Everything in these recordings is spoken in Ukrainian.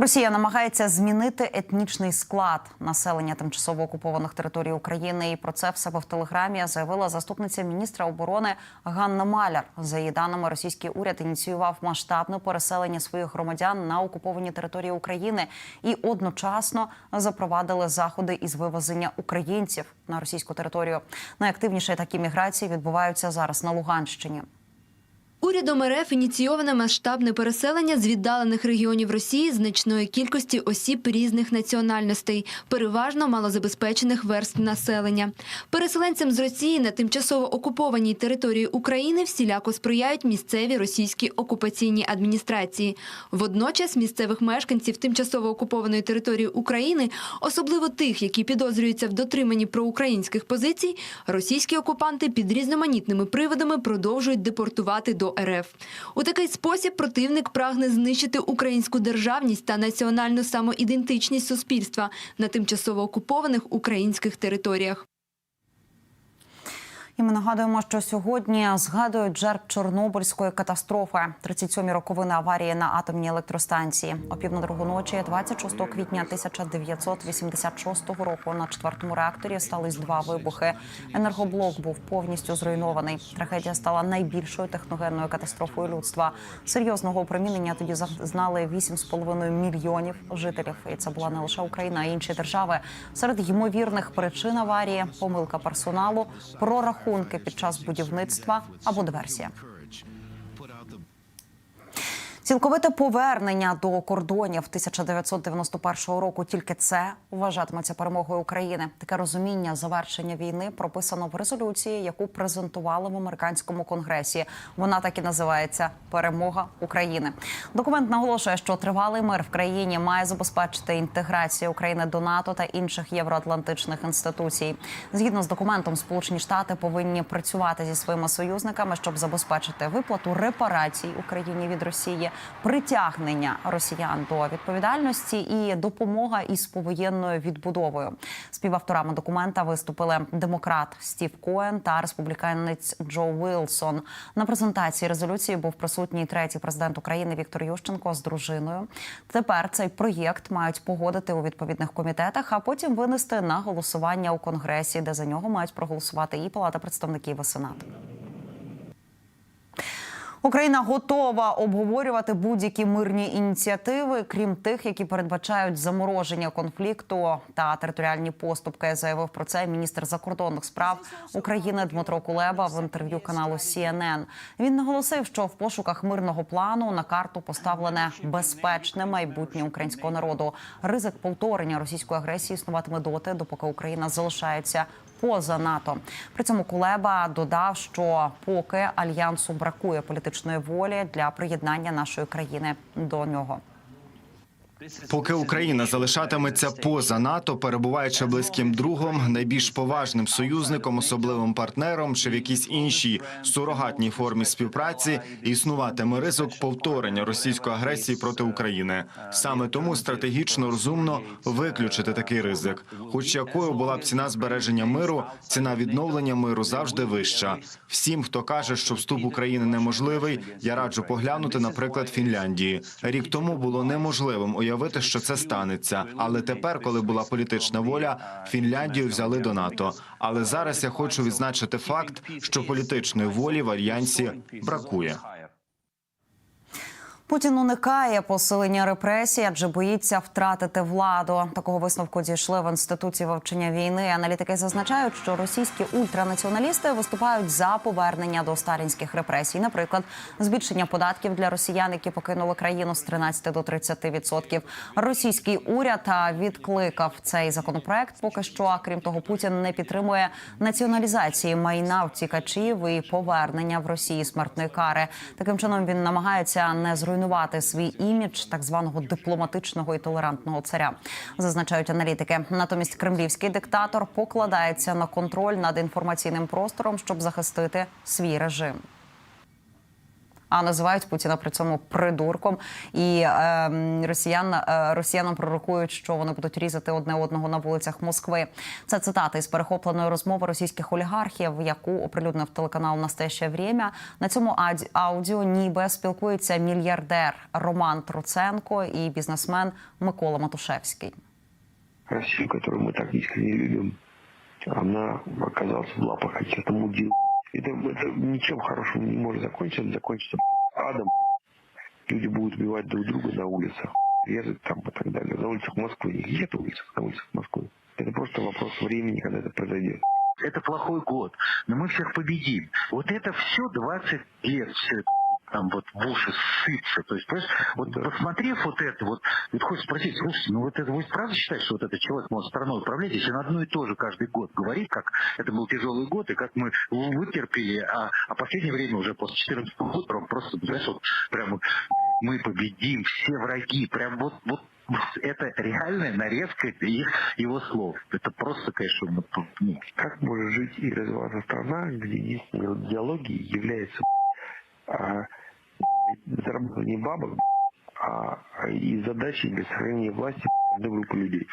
Росія намагається змінити етнічний склад населення тимчасово окупованих територій України. І про це в себе в телеграмі заявила заступниця міністра оборони Ганна Маляр. За її даними, російський уряд ініціював масштабне переселення своїх громадян на окуповані території України і одночасно запровадили заходи із вивезення українців на російську територію. Найактивніші такі міграції відбуваються зараз на Луганщині. Урядом РФ ініційоване масштабне переселення з віддалених регіонів Росії значної кількості осіб різних національностей, переважно малозабезпечених верств населення. Переселенцям з Росії на тимчасово окупованій території України всіляко сприяють місцеві російські окупаційні адміністрації. Водночас місцевих мешканців тимчасово окупованої території України, особливо тих, які підозрюються в дотриманні проукраїнських позицій, російські окупанти під різноманітними приводами продовжують депортувати до РФ. У такий спосіб противник прагне знищити українську державність та національну самоідентичність суспільства на тимчасово окупованих українських територіях. І ми нагадуємо, що сьогодні згадують жертв Чорнобильської катастрофи 37-мі роковини аварії на атомній електростанції. О пів на другу ночі, 26 квітня 1986 року, на четвертому реакторі стались два вибухи. Енергоблок був повністю зруйнований. Трагедія стала найбільшою техногенною катастрофою людства. Серйозного опромінення тоді зазнали 8,5 мільйонів жителів. І це була не лише Україна, а й інші держави. Серед ймовірних причин аварії помилка персоналу, прорахунок рахунки під час будівництва або диверсія. Цілковите повернення до кордонів 1991 року. Тільки це вважатиметься перемогою України. Таке розуміння завершення війни прописано в резолюції, яку презентували в американському конгресі. Вона так і називається Перемога України. Документ наголошує, що тривалий мир в країні має забезпечити інтеграцію України до НАТО та інших євроатлантичних інституцій. Згідно з документом, Сполучені Штати повинні працювати зі своїми союзниками, щоб забезпечити виплату репарацій Україні від Росії притягнення росіян до відповідальності і допомога із повоєнною відбудовою. Співавторами документа виступили демократ Стів Коен та республіканець Джо Вілсон. На презентації резолюції був присутній третій президент України Віктор Ющенко з дружиною. Тепер цей проєкт мають погодити у відповідних комітетах, а потім винести на голосування у конгресі, де за нього мають проголосувати і Палата представників і Сенат. Україна готова обговорювати будь-які мирні ініціативи, крім тих, які передбачають замороження конфлікту та територіальні поступки. Заявив про це міністр закордонних справ України Дмитро Кулеба в інтерв'ю каналу CNN. Він наголосив, що в пошуках мирного плану на карту поставлене безпечне майбутнє українського народу. Ризик повторення російської агресії існуватиме доти, допоки Україна залишається поза НАТО. При цьому Кулеба додав, що поки альянсу бракує політичної волі для приєднання нашої країни до нього. Поки Україна залишатиметься поза НАТО, перебуваючи близьким другом, найбільш поважним союзником, особливим партнером чи в якійсь іншій сурогатній формі співпраці, існуватиме ризик повторення російської агресії проти України. Саме тому стратегічно розумно виключити такий ризик. Хоч якою була б ціна збереження миру, ціна відновлення миру завжди вища. Всім, хто каже, що вступ України неможливий, я раджу поглянути, наприклад, Фінляндії. Рік тому було неможливим уявити, що це станеться. Але тепер, коли була політична воля, Фінляндію взяли до НАТО. Але зараз я хочу відзначити факт, що політичної волі в альянсі бракує. Путін уникає посилення репресій, адже боїться втратити владу. Такого висновку дійшли в інституті вивчення війни. Аналітики зазначають, що російські ультранаціоналісти виступають за повернення до сталінських репресій, наприклад, збільшення податків для росіян, які покинули країну з 13 до 30%. Російський уряд відкликав цей законопроект. Поки що, а крім того, Путін не підтримує націоналізації майна втікачів і повернення в Росії смертної кари. Таким чином він намагається не зруйнувати зруйнувати свій імідж так званого дипломатичного і толерантного царя, зазначають аналітики. Натомість кремлівський диктатор покладається на контроль над інформаційним простором, щоб захистити свій режим. А називають Путіна при цьому придурком. І е, росіян е, росіянам пророкують, що вони будуть різати одне одного на вулицях Москви. Це цитата із перехопленої розмови російських олігархів, яку оприлюднив телеканал Настояще Время. На цьому аудіо ніби спілкується мільярдер Роман Труценко і бізнесмен Микола Матушевський. Россию, которую мы так искренне любим, она оказалась в лапах каких-то мудил. Это, это ничем хорошим не может закончиться, закончится адом. Люди будут убивать друг друга на улицах, резать там и так далее. На улицах Москвы, не где-то улицах, на улицах Москвы. Это просто вопрос времени, когда это произойдет. это плохой год, но мы всех победим. Вот это все 20 лет, все это там вот уши сыпется. То есть, понимаешь, вот посмотрев вот это, вот, вот хочешь спросить, слушайте, ну вот это вы правда считаете, что вот этот человек может страной управлять, если он одно и то же каждый год говорит, как это был тяжелый год, и как мы вытерпели, а, а последнее время уже после 14 года просто, знаешь, вот прям вот мы победим, все враги, прям вот, вот это реальная нарезка их, его слов. Это просто, конечно, ну, Как может жить и развиваться страна, где единственной идеологией является заработание бабок, а и задачи для сохранения власти одной группы людей?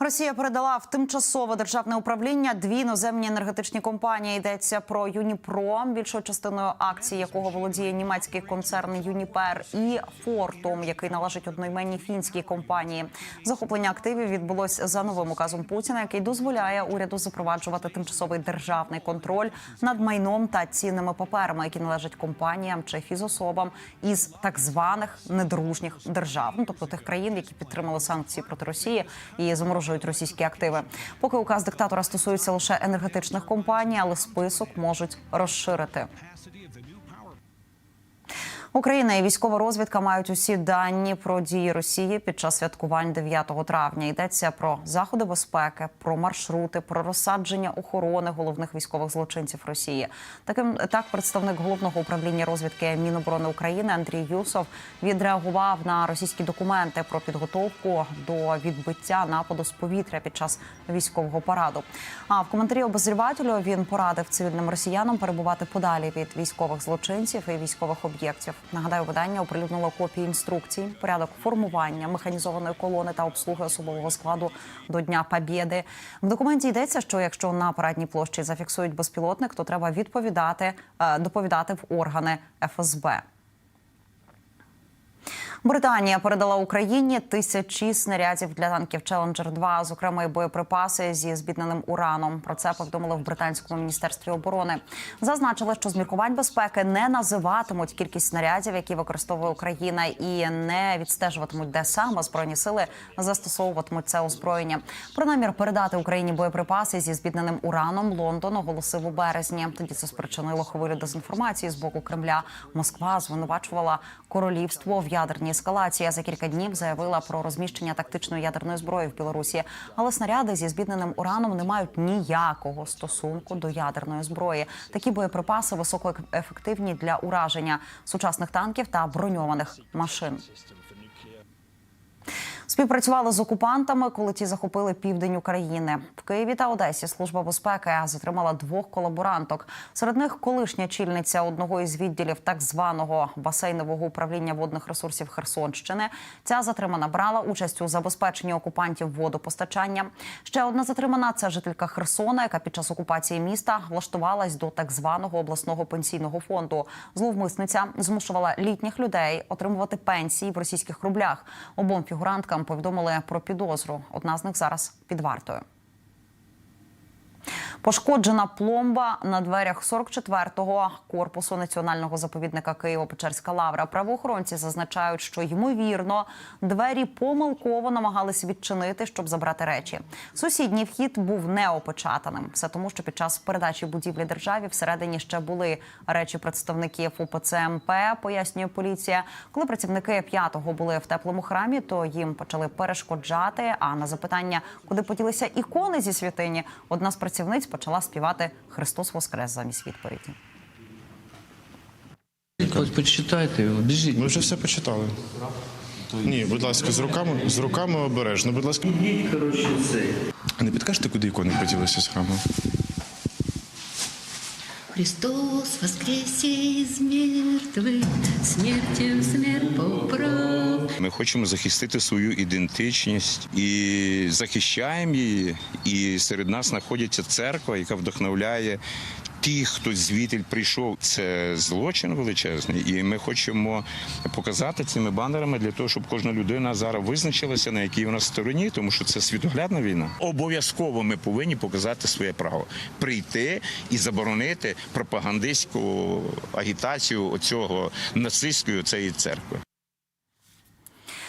Росія передала в тимчасове державне управління дві іноземні енергетичні компанії. Йдеться про Юніпро, більшою частиною акцій якого володіє німецький концерн Юніпер, і Фортум, який належить одноіменній фінській компанії. Захоплення активів відбулось за новим указом Путіна, який дозволяє уряду запроваджувати тимчасовий державний контроль над майном та цінними паперами, які належать компаніям чи фізособам із так званих недружніх держав, ну тобто тих країн, які підтримали санкції проти Росії і заморожують російські активи. Поки указ диктатора стосується лише енергетичних компаній, але список можуть розширити. Україна і військова розвідка мають усі дані про дії Росії під час святкувань 9 травня. Йдеться про заходи безпеки, про маршрути, про розсадження охорони головних військових злочинців Росії. Таким так представник головного управління розвідки Міноборони України Андрій Юсов відреагував на російські документи про підготовку до відбиття нападу з повітря під час військового параду. А в коментарі обозрівателю він порадив цивільним росіянам перебувати подалі від військових злочинців і військових об'єктів. Нагадаю, видання оприлюднило копії інструкцій, порядок формування механізованої колони та обслуги особового складу до Дня Побєди. В документі йдеться, що якщо на парадній площі зафіксують безпілотник, то треба відповідати е, доповідати в органи ФСБ. Британія передала Україні тисячі снарядів для танків Челенджер 2 зокрема і боєприпаси зі збідненим ураном. Про це повідомили в британському міністерстві оборони. Зазначили, що з міркувань безпеки не називатимуть кількість снарядів, які використовує Україна, і не відстежуватимуть, де саме збройні сили застосовуватимуть це озброєння. Про намір передати Україні боєприпаси зі збідненим ураном Лондон оголосив у березні. Тоді це спричинило хвилю дезінформації з боку Кремля. Москва звинувачувала королівство в ядерній ескалації. За кілька днів заявила про розміщення тактичної ядерної зброї в Білорусі. Але снаряди зі збідненим ураном не мають ніякого стосунку до ядерної зброї. Такі боєприпаси високоефективні для ураження сучасних танків та броньованих машин. Співпрацювали з окупантами, коли ті захопили південь України. В Києві та Одесі служба безпеки затримала двох колаборанток. Серед них колишня чільниця одного із відділів так званого басейнового управління водних ресурсів Херсонщини. Ця затримана брала участь у забезпеченні окупантів водопостачання. Ще одна затримана це жителька Херсона, яка під час окупації міста влаштувалась до так званого обласного пенсійного фонду. Зловмисниця змушувала літніх людей отримувати пенсії в російських рублях. Обом фігуранткам повідомили про підозру. Одна з них зараз під вартою. Пошкоджена пломба на дверях 44-го корпусу національного заповідника Києво-Печерська лавра. Правоохоронці зазначають, що ймовірно двері помилково намагалися відчинити, щоб забрати речі. Сусідній вхід був неопечатаним. Все тому, що під час передачі будівлі державі всередині ще були речі представників УПЦ МП, пояснює поліція. Коли працівники п'ятого були в теплому храмі, то їм почали перешкоджати. А на запитання, куди поділися ікони зі святині, одна з працівниць почала співати Христос Воскрес замість відповіді. Ось почитайте біжіть. Ми вже все почитали. Ні, будь ласка, з руками, з руками обережно. Будь ласка, Коротше, це. не підкажете, куди ікони поділися з храму? Христос воскресе из мертвых, смертью смерть поправ. Ми хочемо захистити свою ідентичність і захищаємо її. І серед нас знаходиться церква, яка вдохновляє тих, хто звідти прийшов. Це злочин величезний, і ми хочемо показати цими банерами для того, щоб кожна людина зараз визначилася, на якій вона стороні, тому що це світоглядна війна. Обов'язково ми повинні показати своє право прийти і заборонити пропагандистську агітацію оцього нацистської цієї церкви.